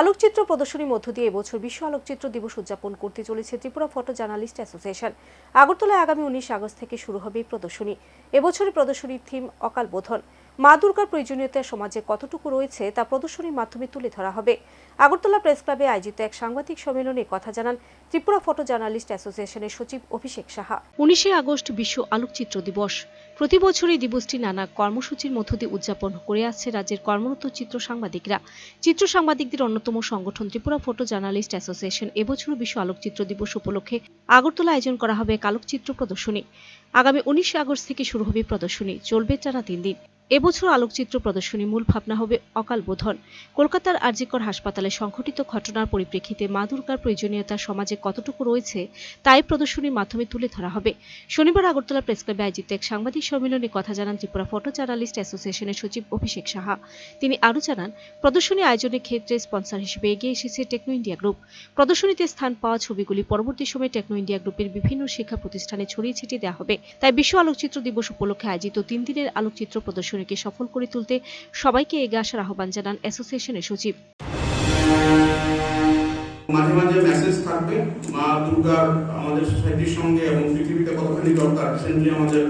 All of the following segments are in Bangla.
আলোকচিত্র প্রদর্শনীর মধ্য দিয়ে এবছর বিশ্ব আলোকচিত্র দিবস উদযাপন করতে চলেছে ত্রিপুরা ফটো জার্নালিস্ট অ্যাসোসিয়েশন। আগরতলায় আগামী উনিশ আগস্ট থেকে শুরু হবে এই প্রদর্শনী। এবছরের প্রদর্শনীর থিম অকাল বোধন। মা দুর্গার প্রয়োজনীয়তা সমাজে কতটুকু রয়েছে তা প্রদর্শনীর মাধ্যমে তুলে ধরা হবে। আগরতলা প্রেস ক্লাবে আয়োজিত এক সাংবাদিক সম্মেলনে কথা জানান ত্রিপুরা ফটো জার্নালিস্ট অ্যাসোসিয়েশনের সচিব অভিষেক সাহা। উনিশে আগস্ট বিশ্ব আলোকচিত্র দিবস। প্রতি বছর এই দিবসটি নানা কর্মসূচির মধ্য দিয়ে উদযাপন করে আসছে রাজ্যের কর্মরত চিত্র সাংবাদিকরা। চিত্র সাংবাদিকদের অন্যতম সংগঠন ত্রিপুরা ফটো জার্নালিস্ট অ্যাসোসিয়েশন এবছর বিশ্ব আলোকচিত্র দিবস উপলক্ষে আগরতলা আয়োজন করা হবে এক আলোকচিত্র প্রদর্শনী। আগামী উনিশে আগস্ট থেকে শুরু হবে প্রদর্শনী। চলবে টানা তিন দিন। এবছর আলোকচিত্র প্রদর্শনী মূল ভাবনা হবে অকাল বোধন। কলকাতার আরজিকর হাসপাতালে সংঘটিত ঘটনার পরিপ্রেক্ষিতে মা দুর্গার প্রয়োজনীয়তা সমাজে কতটুকু রয়েছে, তাই প্রদর্শনীর মাধ্যমে তুলে ধরা হবে। শনিবার আগরতলা প্রেস ক্লাবে আয়োজিত এক সাংবাদিক সম্মেলনে কথা জানান ত্রিপুরা ফটো জার্নালিস্ট অ্যাসোসিয়েশনের সচিব অভিষেক সাহা। তিনি আরও জানান, প্রদর্শনী আয়োজনের ক্ষেত্রে স্পন্সর হিসেবে এগিয়ে এসেছে টেকনো ইন্ডিয়া গ্রুপ। প্রদর্শনীতে স্থান পাওয়া ছবিগুলি পরবর্তী সময়ে টেকনো ইন্ডিয়া গ্রুপের বিভিন্ন শিক্ষা প্রতিষ্ঠানে ছড়িয়ে ছিটিয়ে দেওয়া হবে। তাই বিশ্ব আলোকচিত্র দিবস উপলক্ষে আয়োজিত তিন দিনের আলোকচিত্র প্রদর্শনীকে সফল করে তুলতে সবাইকে এগিয়ে আসার আহ্বান জানান অ্যাসোসিয়েশনের সচিব। মাঝে মাঝে মেসেজ থাকবে, মা দুর্গার আমাদের সোসাইটির সঙ্গে এবং পৃথিবীতে কতখানি দরকার? রিসেন্টলি আমাদের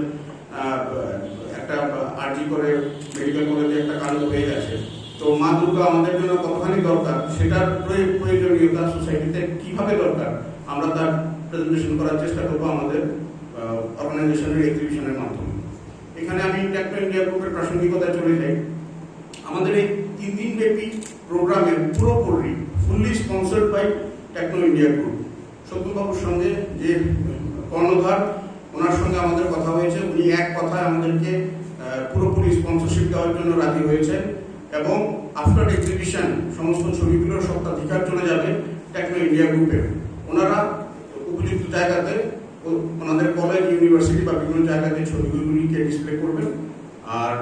একটা আরজি করে মেডিকেল কলেজে একটা কাণ্ড হয়ে গেছে। তো মা দুর্গা আমাদের জন্য কতখানি দরকার? সেটার প্রয়োজনীয়তা সোসাইটিতে কীভাবে দরকার? আমরা তার প্রেজেন্টেশন করার চেষ্টা করব আমাদের অর্গানাইজেশনের এক্সিবিশনের মাধ্যমে। এখানে আমি টেকনো ইন্ডিয়া গ্রুপের প্রাসঙ্গিকতায় চলে যাই। আমাদের এই তিন দিন ব্যাপী প্রোগ্রামের পুরোপুরি fully sponsored by Techno India group সত্যবাবুর সঙ্গে যে কর্ণধার, ওনার সঙ্গে আমাদের কথা হয়েছে। উনি এক কথায় আমাদেরকে পুরোপুরি স্পন্সরশিপ দেওয়ার জন্য রাজি হয়েছেন এবং আফটার এক্সিবিশন সমস্ত ছবিগুলোর সত্ত্বাধিকার চলে যাবে টেকনো ইন্ডিয়া গ্রুপে ওনারা উপযুক্ত জায়গাতে ওনাদের কলেজ ইউনিভার্সিটি বা বিভিন্ন জায়গাতে ছবিগুলিকে ডিসপ্লে করবেন। আর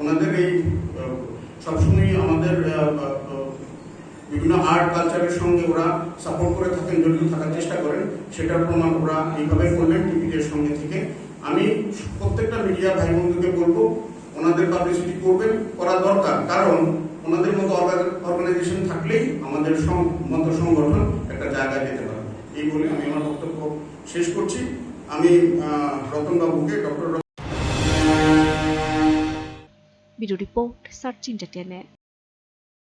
ওনাদের এই সবসময় আমাদের বিভিন্ন আর্ট কালচারের সঙ্গে ওরা সাপোর্ট করে থাকেন, জড়িত থাকার চেষ্টা করেন। সেটার প্রমাণ ওরা এইভাবে করলেন টিভিদের সঙ্গে থেকে। আমি প্রত্যেকটা মিডিয়া ভাই বন্ধুকে বলব, ওনাদের পাবলিসিটি করবেন করা দরকার। কারণ ওনাদের মতো অর্গানাইজেশন থাকলেই আমাদের মতো সংগঠন একটা জায়গায় যেতে পারে। এই বলে আমি আমার বক্তব্য শেষ করছি। আমি রতনবাবুকে doctor video report search entertainment